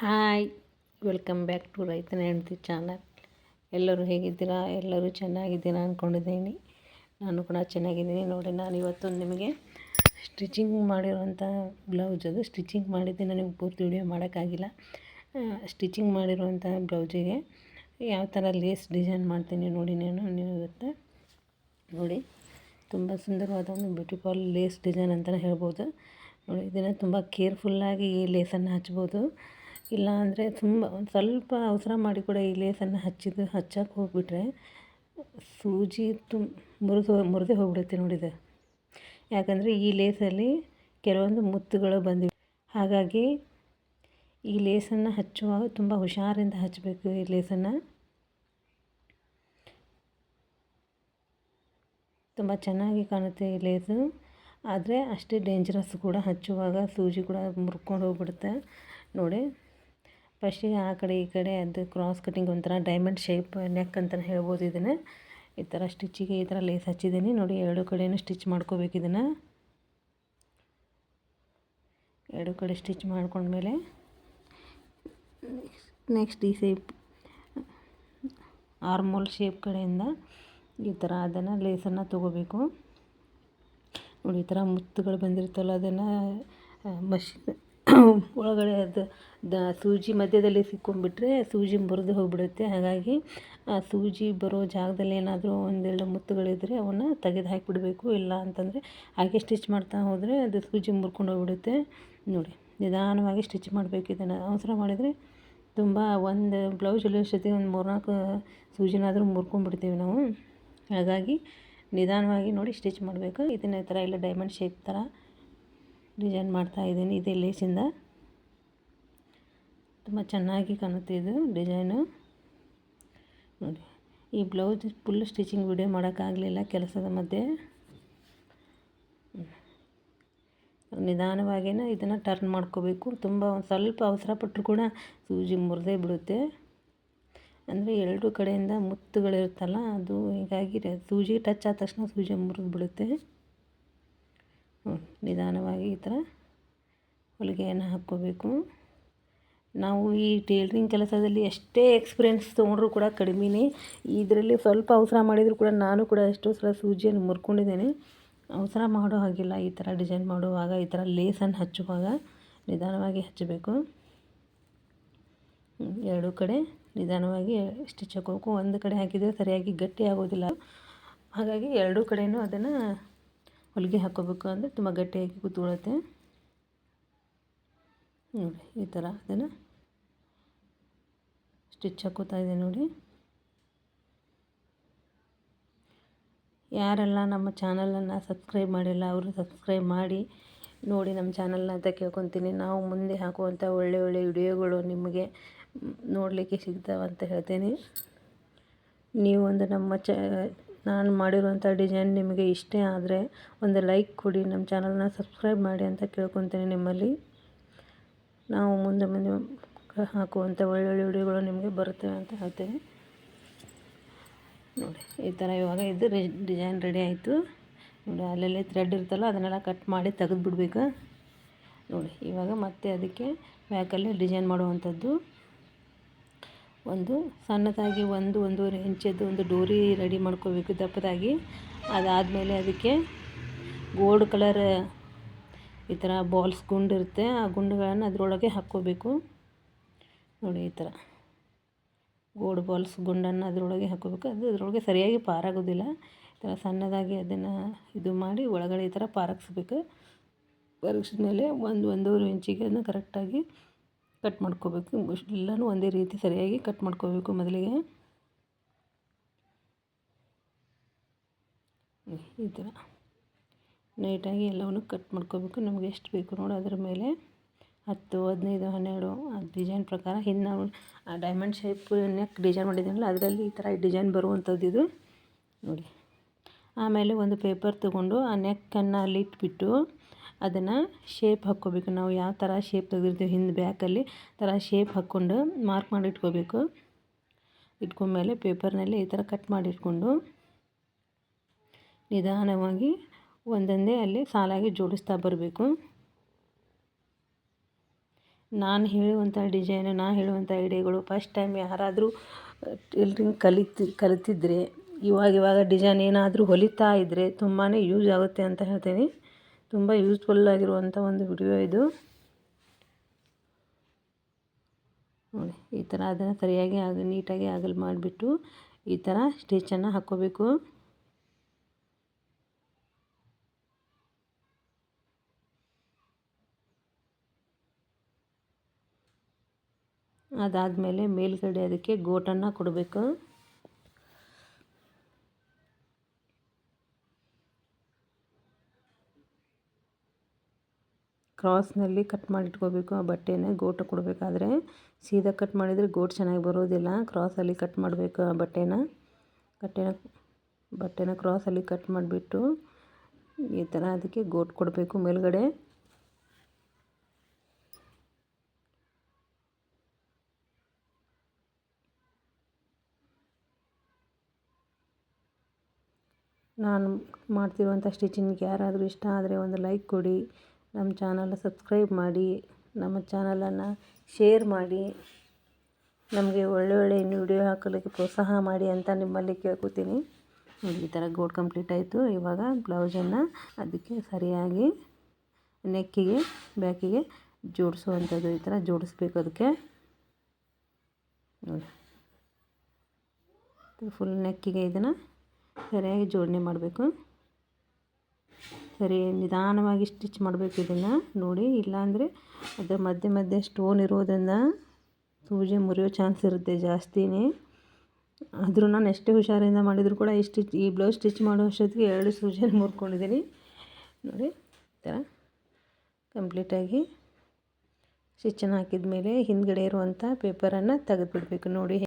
Hi, welcome back to ರೈತನ ಹೆಂಡತಿ channel. ಎಲ್ಲರೂ ಹೇಗಿದ್ದೀರಾ? ಎಲ್ಲರೂ ಚೆನ್ನಾಗಿದ್ದೀರಾ ಅಂದ್ಕೊಂಡಿದ್ದೀನಿ ನಾನು ಕೂಡ ಚೆನ್ನಾಗಿದ್ದೀನಿ. ನೋಡಿ, ನಾನು ಇವತ್ತೊಂದು ನಿಮಗೆ ಸ್ಟಿಚಿಂಗ್ ಮಾಡಿರುವಂಥ ಬ್ಲೌಸ್ ಅದು. ಸ್ಟಿಚಿಂಗ್ ಮಾಡಿದ್ದೆ ನನಗೆ ಪೂರ್ತಿ ವಿಡಿಯೋ ಮಾಡೋಕ್ಕಾಗಿಲ್ಲ. ಸ್ಟಿಚಿಂಗ್ ಮಾಡಿರುವಂಥ ಬ್ಲೌಸಿಗೆ ಯಾವ ಥರ ಲೇಸ್ ಡಿಸೈನ್ ಮಾಡ್ತೀನಿ ನೋಡಿ ನಾನು. ನೀವು ಇವತ್ತು ನೋಡಿ, ತುಂಬ ಸುಂದರವಾದ ಒಂದು ಬ್ಯೂಟಿಫುಲ್ ಲೇಸ್ ಡಿಸೈನ್ ಅಂತಲೇ ಹೇಳ್ಬೋದು. ನೋಡಿ, ಇದನ್ನು ತುಂಬ ಕೇರ್ಫುಲ್ಲಾಗಿ ಈ ಲೇಸನ್ನು ಹಚ್ಬೋದು. ಇಲ್ಲ ಅಂದರೆ ತುಂಬ ಒಂದು ಸ್ವಲ್ಪ ಅವಸರ ಮಾಡಿ ಕೂಡ ಈ ಲೇಸನ್ನು ಹಚ್ಚಿದ್ದು, ಹಚ್ಚಕ್ಕೆ ಹೋಗಿಬಿಟ್ರೆ ಸೂಜಿ ತುಮ್ ಮುರಿದು ಮುರಿದೇ ಹೋಗ್ಬಿಡುತ್ತೆ ನೋಡಿದೆ. ಯಾಕಂದರೆ ಈ ಲೇಸಲ್ಲಿ ಕೆಲವೊಂದು ಮುತ್ತುಗಳು ಬಂದಿವೆ. ಹಾಗಾಗಿ ಈ ಲೇಸನ್ನು ಹಚ್ಚುವಾಗ ತುಂಬ ಹುಷಾರಿಂದ ಹಚ್ಚಬೇಕು ಈ ಲೇಸನ್ನು. ತುಂಬ ಚೆನ್ನಾಗಿ ಕಾಣುತ್ತೆ ಈ ಲೇಸು. ಆದರೆ ಅಷ್ಟೇ ಡೇಂಜರಸ್ ಕೂಡ ಹಚ್ಚುವಾಗ ಸೂಜಿ ಕೂಡ ಮುರ್ಕೊಂಡು ಹೋಗ್ಬಿಡುತ್ತೆ. ನೋಡಿ. ಫಸ್ಟಿಗೆ ಆ ಕಡೆ ಈ ಕಡೆ ಅದು ಕ್ರಾಸ್ ಕಟ್ಟಿಂಗ್ ಒಂಥರ ಡೈಮಂಡ್ ಶೇಪ್ ನೆಕ್ ಅಂತಲೇ ಹೇಳ್ಬೋದು ಇದನ್ನು. ಈ ಥರ ಸ್ಟಿಚ್ಚಿಗೆ ಈ ಥರ ಲೇಸ್ ಹಚ್ಚಿದ್ದೀನಿ. ನೋಡಿ, ಎರಡು ಕಡೆಯೂ ಸ್ಟಿಚ್ ಮಾಡ್ಕೋಬೇಕು ಇದನ್ನು. ಎರಡು ಕಡೆ ಸ್ಟಿಚ್ ಮಾಡ್ಕೊಂಡ್ಮೇಲೆ ನೆಕ್ಸ್ಟ್ ಈ ಶೇಪ್ ಆರ್ಮೋಲ್ ಶೇಪ್ ಕಡೆಯಿಂದ ಈ ಥರ ಅದನ್ನು ಲೇಸನ್ನು ತೊಗೋಬೇಕು. ನೋಡಿ, ಈ ಥರ ಮುತ್ತುಗಳು ಬಂದಿರ್ತಲ್ಲ ಅದನ್ನು ಮಷಿನ್ ಒಳಗಡೆ ಅದು ದ ಸೂಜಿ ಮಧ್ಯದಲ್ಲಿ ಸಿಕ್ಕೊಂಡ್ಬಿಟ್ರೆ ಸೂಜಿ ಮುರಿದು ಹೋಗಿಬಿಡುತ್ತೆ. ಹಾಗಾಗಿ ಆ ಸೂಜಿ ಬರೋ ಜಾಗದಲ್ಲಿ ಏನಾದರೂ ಒಂದೆರಡು ಮುತ್ತುಗಳಿದ್ದರೆ ಅವನ್ನ ತೆಗೆದು ಹಾಕಿಬಿಡಬೇಕು. ಇಲ್ಲ ಅಂತಂದರೆ ಹಾಗೆ ಸ್ಟಿಚ್ ಮಾಡ್ತಾ ಹೋದರೆ ಅದು ಸೂಜಿ ಮುರ್ಕೊಂಡು ಹೋಗ್ಬಿಡುತ್ತೆ. ನೋಡಿ, ನಿಧಾನವಾಗಿ ಸ್ಟಿಚ್ ಮಾಡಬೇಕು ಇದನ್ನು. ಅವಸರ ಮಾಡಿದರೆ ತುಂಬ ಒಂದು ಬ್ಲೌಸ್ ಹೊಲಿಯೋಷ್ಟೊತ್ತಿಗೆ ಒಂದು ಮೂರ್ನಾಲ್ಕು ಸೂಜಿನಾದರೂ ಮುರ್ಕೊಂಡ್ಬಿಡ್ತೀವಿ ನಾವು. ಹಾಗಾಗಿ ನಿಧಾನವಾಗಿ ನೋಡಿ ಸ್ಟಿಚ್ ಮಾಡಬೇಕು. ಇದನ್ನ ಥರ ಇಲ್ಲ ಡೈಮಂಡ್ ಶೇಪ್ ಥರ ಡಿಸೈನ್ ಮಾಡ್ತಾ ಇದ್ದೀನಿ ಇದು ಲೇಸಿಂದ. ತುಂಬ ಚೆನ್ನಾಗಿ ಕಾಣುತ್ತೆ ಇದು ಡಿಸೈನು. ನೋಡಿ, ಈ ಬ್ಲೌಸ್ ಫುಲ್ ಸ್ಟಿಚಿಂಗ್ ವಿಡಿಯೋ ಮಾಡೋಕ್ಕಾಗಲಿಲ್ಲ ಕೆಲಸದ ಮಧ್ಯೆ. ನಿಧಾನವಾಗಿನ ಇದನ್ನು ಟರ್ನ್ ಮಾಡ್ಕೋಬೇಕು. ತುಂಬ ಒಂದು ಸ್ವಲ್ಪ ಅವಸರ ಪಟ್ಟರು ಕೂಡ ಸೂಜಿ ಮುರಿದೇ ಬಿಡುತ್ತೆ. ಅಂದರೆ ಎರಡು ಕಡೆಯಿಂದ ಮುತ್ತುಗಳಿರುತ್ತಲ್ಲ, ಅದು ಹೀಗಾಗಿ ಸೂಜಿ ಟಚ್ ಆದ ತಕ್ಷಣ ಸೂಜಿ ಮುರಿದು ಬಿಡುತ್ತೆ. ನಿಧಾನವಾಗಿ ಈ ಥರ ಹೊಲಿಗೆಯನ್ನು ಹಾಕ್ಕೋಬೇಕು. ನಾವು ಈ ಟೇಲ್ರಿಂಗ್ ಕೆಲಸದಲ್ಲಿ ಎಷ್ಟೇ ಎಕ್ಸ್ಪೀರಿಯೆನ್ಸ್ ತೊಗೊಂಡ್ರೂ ಕೂಡ ಕಡಿಮೆನೇ. ಇದರಲ್ಲಿ ಸ್ವಲ್ಪ ಅವಸರ ಮಾಡಿದರೂ ಕೂಡ ನಾನು ಕೂಡ ಎಷ್ಟೋ ಸಲ ಸೂಜಿಯನ್ನು ಮುರ್ಕೊಂಡಿದ್ದೇನೆ. ಅವಸರ ಮಾಡೋ ಹಾಗಿಲ್ಲ. ಈ ಥರ ಡಿಸೈನ್ ಮಾಡುವಾಗ, ಈ ಥರ ಲೇಸನ್ನು ಹಚ್ಚುವಾಗ ನಿಧಾನವಾಗಿ ಹಚ್ಚಬೇಕು. ಎರಡೂ ಕಡೆ ನಿಧಾನವಾಗಿ ಸ್ಟಿಚ್ ಹಾಕೋಬೇಕು ಒಂದು ಕಡೆ ಹಾಕಿದರೆ ಸರಿಯಾಗಿ ಗಟ್ಟಿ ಆಗೋದಿಲ್ಲ. ಹಾಗಾಗಿ ಎರಡೂ ಕಡೆಯೂ ಅದನ್ನು ಹೊಲಿಗೆ ಹಾಕೋಬೇಕು ಅಂದರೆ ತುಂಬ ಗಟ್ಟಿಯಾಗಿ ಕೂತ್ಕೊಳ್ಳುತ್ತೆ ನೋಡಿ, ಈ ಥರ ಅದನ್ನು ಸ್ಟಿಚ್ ಹಾಕೋತಾ ಇದೆ ನೋಡಿ. ಯಾರೆಲ್ಲ ನಮ್ಮ ಚಾನಲನ್ನು ಸಬ್ಸ್ಕ್ರೈಬ್ ಮಾಡಿಲ್ಲ, ಅವರು ಸಬ್ಸ್ಕ್ರೈಬ್ ಮಾಡಿ, ನೋಡಿ ನಮ್ಮ ಚಾನಲ್ನ ಅಂತ ಕೇಳ್ಕೊತೀನಿ. ನಾವು ಮುಂದೆ ಹಾಕುವಂಥ ಒಳ್ಳೆ ಒಳ್ಳೆ ವಿಡಿಯೋಗಳು ನಿಮಗೆ ನೋಡಲಿಕ್ಕೆ ಸಿಗ್ತಾವಂತ ಹೇಳ್ತೇನೆ. ನೀವು ಒಂದು ನಮ್ಮ ಚ ನಾನು ಮಾಡಿರುವಂಥ ಡಿಸೈನ್ ನಿಮಗೆ ಇಷ್ಟೇ ಆದರೆ ಒಂದು ಲೈಕ್ ಕೊಡಿ, ನಮ್ಮ ಚಾನಲ್ನ ಸಬ್ಸ್ಕ್ರೈಬ್ ಮಾಡಿ ಅಂತ ಕೇಳ್ಕೊತೀನಿ ನಿಮ್ಮಲ್ಲಿ. ನಾವು ಮುಂದೆ ಮುಂದೆ ಹಾಕುವಂಥ ಒಳ್ಳೊಳ್ಳೆ ವಿಡಿಯೋಗಳು ನಿಮಗೆ ಬರುತ್ತವೆ ಅಂತ ಹೇಳ್ತೇನೆ. ನೋಡಿ, ಈ ಥರ ಇವಾಗ ಇದು ಡಿಸೈನ್ ರೆಡಿ ಆಯಿತು. ನೋಡಿ, ಅಲ್ಲಲ್ಲಿ ಥ್ರೆಡ್ ಇರ್ತಲ್ಲ ಅದನ್ನೆಲ್ಲ ಕಟ್ ಮಾಡಿ ತೆಗೆದು ಬಿಡಬೇಕು ನೋಡಿ, ಇವಾಗ ಮತ್ತೆ ಅದಕ್ಕೆ ಬ್ಯಾಕಲ್ಲಿ ಡಿಸೈನ್ ಮಾಡುವಂಥದ್ದು. ಒಂದು ಸಣ್ಣದಾಗಿ ಒಂದು ಒಂದೂವರೆ ಇಂಚದ್ದು ಒಂದು ಡೋರಿ ರೆಡಿ ಮಾಡ್ಕೋಬೇಕು ದಪ್ಪದಾಗಿ. ಅದಾದಮೇಲೆ ಅದಕ್ಕೆ ಗೋಲ್ಡ್ ಕಲರ್ ಈ ಥರ ಬಾಲ್ಸ್ ಗುಂಡಿರುತ್ತೆ ಆ ಗುಂಡುಗಳನ್ನು ಅದರೊಳಗೆ ಹಾಕ್ಕೋಬೇಕು. ನೋಡಿ ಈ ಥರ. ಗೋಲ್ಡ್ ಬಾಲ್ಸ್ ಗುಂಡನ್ನು ಅದರೊಳಗೆ ಹಾಕ್ಕೋಬೇಕು. ಅದು ಅದರೊಳಗೆ ಸರಿಯಾಗಿ ಪಾರಾಗೋದಿಲ್ಲ. ಈ ಥರ ಸಣ್ಣದಾಗಿ ಅದನ್ನು ಇದು ಮಾಡಿ ಒಳಗಡೆ ಈ ಥರ ಪಾರಾಗಿಸ್ಬೇಕು. ಪರಗಿಸಿದ ಮೇಲೆ ಒಂದು ಒಂದೂವರೆ ಇಂಚಿಗೆ ಅದನ್ನು ಕರೆಕ್ಟಾಗಿ ಕಟ್ ಮಾಡ್ಕೋಬೇಕು. ಎಲ್ಲನೂ ಒಂದೇ ರೀತಿ ಸರಿಯಾಗಿ ಕಟ್ ಮಾಡ್ಕೋಬೇಕು ಮೊದಲಿಗೆ. ಈ ಥರ ನೈಟಾಗಿ ಎಲ್ಲವನ್ನು ಕಟ್ ಮಾಡ್ಕೋಬೇಕು. ನಮಗೆ ಎಷ್ಟು ಬೇಕು ನೋಡಿ ಅದರ ಮೇಲೆ. ಹತ್ತು, ಹದಿನೈದು, ಹನ್ನೆರಡು ಆ ಡಿಸೈನ್ ಪ್ರಕಾರ. ಹಿಂದೆ ನಾವು ಆ ಡೈಮಂಡ್ ಶೇಪ್ ನೆಕ್ ಡಿಸೈನ್ ಮಾಡಿದ್ದೀನಲ್ಲ ಅದರಲ್ಲಿ ಈ ಥರ ಡಿಸೈನ್ ಬರುವಂಥದ್ದು ಇದು. ನೋಡಿ. ಆಮೇಲೆ ಒಂದು ಪೇಪರ್ ತೊಗೊಂಡು ಆ ನೆಕ್ಕನ್ನು ಅಲ್ಲಿ ಇಟ್ಬಿಟ್ಟು ಅದನ್ನು ಶೇಪ್ ಹಾಕ್ಕೋಬೇಕು. ನಾವು ಯಾವ ಥರ ಶೇಪ್ ತೆಗೆದಿರ್ತೀವಿ ಹಿಂದೆ ಬ್ಯಾಕಲ್ಲಿ ಥರ ಶೇಪ್ ಹಾಕ್ಕೊಂಡು ಮಾರ್ಕ್ ಮಾಡಿ ಇಟ್ಕೋಬೇಕು. ಇಟ್ಕೊಂಡ್ಮೇಲೆ ಪೇಪರ್ನಲ್ಲಿ ಈ ಥರ ಕಟ್ ಮಾಡಿ ಇಟ್ಕೊಂಡು ನಿಧಾನವಾಗಿ ಒಂದೊಂದೇ ಅಲ್ಲಿ ಸಾಲಾಗಿ ಜೋಡಿಸ್ತಾ ಬರಬೇಕು. ನಾನು ಹೇಳುವಂಥ ಡಿಸೈನು ನಾನು ಹೇಳುವಂಥ ಐಡಿಯಾಗಳು ಫಸ್ಟ್ ಟೈಮ್ ಯಾರಾದರೂ ಟೈಲ್ರಿಂಗ್ ಕಲಿತು, ಕಲಿತಿದ್ರೆ, ಇವಾಗ ಇವಾಗ ಡಿಸೈನ್ ಏನಾದರೂ ಹೊಲಿತಾ ಇದ್ದರೆ ತುಂಬಾ ಯೂಸ್ ಆಗುತ್ತೆ ಅಂತ ಹೇಳ್ತೀನಿ. ತುಂಬ ಯೂಸ್ಫುಲ್ ಆಗಿರುವಂಥ ಒಂದು ವಿಡಿಯೋ ಇದು. ನೋಡಿ, ಈ ಥರ ಅದನ್ನು ಸರಿಯಾಗಿ ಆಗ ನೀಟಾಗಿ ಆಗಲ್ ಮಾಡಿಬಿಟ್ಟು ಈ ಥರ ಸ್ಟಿಚನ್ನು ಹಾಕ್ಕೋಬೇಕು. ಅದಾದಮೇಲೆ ಮೇಲ್ಗಡೆ ಅದಕ್ಕೆ ಗೋಟನ್ನು ಕೊಡಬೇಕು. ಕ್ರಾಸ್ನಲ್ಲಿ ಕಟ್ ಮಾಡಿಟ್ಕೋಬೇಕು ಆ ಬಟ್ಟೆನ ಗೋಟು ಕೊಡಬೇಕಾದ್ರೆ. ಸೀದಾ ಕಟ್ ಮಾಡಿದರೆ ಗೋಟ್ ಚೆನ್ನಾಗಿ ಬರೋದಿಲ್ಲ, ಕ್ರಾಸಲ್ಲಿ ಕಟ್ ಮಾಡಬೇಕು ಆ ಬಟ್ಟೆನ. ಬಟ್ಟೆನ ಬಟ್ಟೆನ ಕ್ರಾಸಲ್ಲಿ ಕಟ್ ಮಾಡಿಬಿಟ್ಟು ಈ ಥರ ಅದಕ್ಕೆ ಗೋಟ್ ಕೊಡಬೇಕು ಮೇಲ್ಗಡೆ. ನಾನು ಮಾಡ್ತಿರುವಂಥ ಸ್ಟಿಚಿಂಗ್ ಯಾರಾದರೂ ಇಷ್ಟ ಆದರೆ ಒಂದು ಲೈಕ್ ಕೊಡಿ. ನಮ್ಮ ಚಾನಲ್ ಸಬ್ಸ್ಕ್ರೈಬ್ ಮಾಡಿ, ನಮ್ಮ ಚಾನಲನ್ನು ಶೇರ್ ಮಾಡಿ, ನಮಗೆ ಒಳ್ಳೆ ಒಳ್ಳೆ ವಿಡಿಯೋ ಹಾಕಲಿಕ್ಕೆ ಪ್ರೋತ್ಸಾಹ ಮಾಡಿ ಅಂತ ನಿಮ್ಮಲ್ಲಿ ಕೇಳ್ಕೊತೀನಿ. ಈ ಥರ ಗೋಡ್ ಕಂಪ್ಲೀಟ್ ಆಯಿತು. ಇವಾಗ ಬ್ಲೌಸನ್ನು ಅದಕ್ಕೆ ಸರಿಯಾಗಿ ನೆಕ್ಕಿಗೆ ಬ್ಯಾಕಿಗೆ ಜೋಡಿಸುವಂಥದ್ದು ಈ ಥರ ಜೋಡಿಸ್ಬೇಕು ಅದಕ್ಕೆ. ನೋಡಿ. ಫುಲ್ ನೆಕ್ಕಿಗೆ ಇದನ್ನು ಸರಿಯಾಗಿ ಜೋಡಣೆ ಮಾಡಬೇಕು. ಸರಿ, ನಿಧಾನವಾಗಿ ಸ್ಟಿಚ್ ಮಾಡಬೇಕು ಇದನ್ನು. ನೋಡಿ, ಇಲ್ಲಾಂದರೆ ಅದರ ಮಧ್ಯೆ ಮಧ್ಯೆ ಸ್ಟೋನ್ ಇರೋದನ್ನು ಸೂಜಿ ಮುರಿಯೋ ಚಾನ್ಸ್ ಇರುತ್ತೆ ಜಾಸ್ತಿನೇ. ಆದರೂ ನಾನು ಎಷ್ಟೇ ಹುಷಾರಿಂದ ಮಾಡಿದರೂ ಕೂಡ ಈ ಸ್ಟಿಚ್, ಈ ಬ್ಲೌಸ್ ಸ್ಟಿಚ್ ಮಾಡೋ ಅಷ್ಟೊತ್ತಿಗೆ ಎರಡು ಸೂಜಿಯನ್ನು ಮುರ್ಕೊಂಡಿದ್ದೀನಿ. ನೋಡಿ, ಈ ಥರ ಕಂಪ್ಲೀಟಾಗಿ ಸ್ಟಿಚ್ಚನ್ನು ಹಾಕಿದ ಮೇಲೆ ಹಿಂದ್ಗಡೆ ಇರುವಂಥ ಪೇಪರನ್ನು ತೆಗೆದುಬಿಡ್ಬೇಕು. ನೋಡಿ